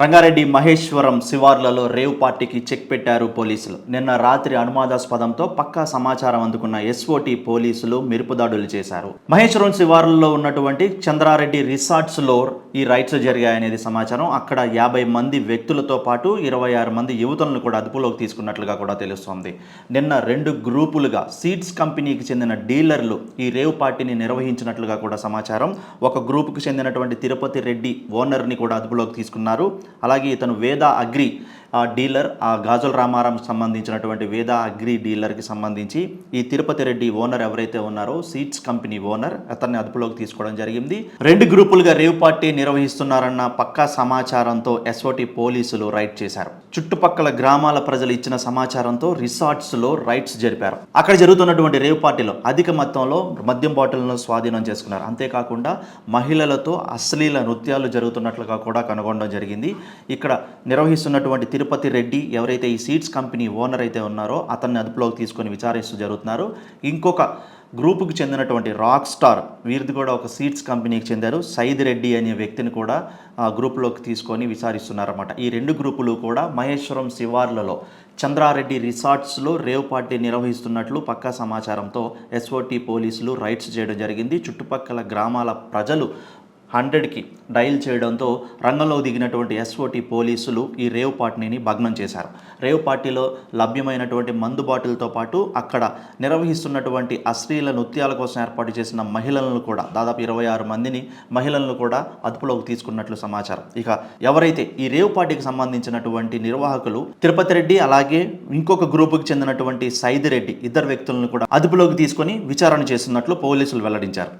రంగారెడ్డి మహేశ్వరం శివార్లలో రేవ్ పార్టీకి చెక్ పెట్టారు పోలీసులు. నిన్న రాత్రి అనుమానాస్పదంతో పక్కా సమాచారం అందుకున్న ఎస్ఓటి పోలీసులు మెరుపుదాడులు చేశారు. మహేశ్వరం శివార్లలో ఉన్నటువంటి చంద్రారెడ్డి రిసార్ట్స్లో ఈ రైట్స్ జరిగాయనేది సమాచారం. అక్కడ యాభై మంది వ్యక్తులతో పాటు ఇరవై ఆరు మంది యువతులను కూడా అదుపులోకి తీసుకున్నట్లుగా కూడా తెలుస్తోంది. నిన్న రెండు గ్రూపులుగా సీడ్స్ కంపెనీకి చెందిన డీలర్లు ఈ రేవ్ పార్టీని నిర్వహించినట్లుగా కూడా సమాచారం. ఒక గ్రూపుకు చెందినటువంటి తిరుపతి రెడ్డి ఓనర్ని కూడా అదుపులోకి తీసుకున్నారు. అలాగే ఇతను వేద అగ్రి ఆ డీలర్ ఆ గాజుల రామారాం సంబంధించినటువంటి వేద అగ్రి డీలర్కి సంబంధించి ఈ తిరుపతి రెడ్డి ఓనర్ ఎవరైతే ఉన్నారో సీట్స్ కంపెనీ ఓనర్ అతన్ని అదుపులోకి తీసుకోవడం జరిగింది. రెండు గ్రూపులుగా రేవ్ పార్టీ నిర్వహిస్తున్నారన్న పక్కా సమాచారంతో ఎస్ఓటి పోలీసులు రైడ్ చేశారు. చుట్టుపక్కల గ్రామాల ప్రజలు ఇచ్చిన సమాచారంతో రిసార్ట్స్లో రైడ్స్ జరిపారు. అక్కడ జరుగుతున్నటువంటి రేవ్ పార్టీలో అధిక మొత్తంలో మద్యం బాటిల్ను స్వాధీనం చేసుకున్నారు. అంతేకాకుండా మహిళలతో అశ్లీల నృత్యాలు జరుగుతున్నట్లుగా కూడా కనుగొనడం జరిగింది. ఇక్కడ నిర్వహిస్తున్నటువంటి తిరుపతి రెడ్డి ఎవరైతే ఈ సీడ్స్ కంపెనీ ఓనర్ అయితే ఉన్నారో అతన్ని అదుపులోకి తీసుకొని విచారిస్తూ జరుగుతున్నారు. ఇంకొక గ్రూపుకి చెందినటువంటి రాక్ స్టార్ వీరిది కూడా ఒక సీడ్స్ కంపెనీకి చెందారు. సైద్ రెడ్డి అనే వ్యక్తిని కూడా ఆ గ్రూపులోకి తీసుకొని విచారిస్తున్నారన్నమాట. ఈ రెండు గ్రూపులు కూడా మహేశ్వరం శివార్లలో చంద్రారెడ్డి రిసార్ట్స్లో రేవ్ పార్టీ నిర్వహిస్తున్నట్లు పక్కా సమాచారంతో ఎస్ఓటి పోలీసులు రైడ్స్ చేయడం జరిగింది. చుట్టుపక్కల గ్రామాల ప్రజలు హండ్రెడ్కి డయల్ చేయడంతో రంగంలో దిగినటువంటి ఎస్ఓటి పోలీసులు ఈ రేవ్ పార్టీని భగ్నం చేశారు. రేవ్ పార్టీలో లభ్యమైనటువంటి మందు బాటిల్తో పాటు అక్కడ నిర్వహిస్తున్నటువంటి అశ్లీల నృత్యాల కోసం ఏర్పాటు చేసిన మహిళలను కూడా దాదాపు ఇరవై ఆరు మందిని మహిళలను కూడా అదుపులోకి తీసుకున్నట్లు సమాచారం. ఇక ఎవరైతే ఈ రేవ్ పార్టీకి సంబంధించినటువంటి నిర్వాహకులు తిరుపతి రెడ్డి అలాగే ఇంకొక గ్రూపుకి చెందినటువంటి సైద్ రెడ్డి ఇద్దరు వ్యక్తులను కూడా అదుపులోకి తీసుకొని విచారణ చేస్తున్నట్లు పోలీసులు వెల్లడించారు.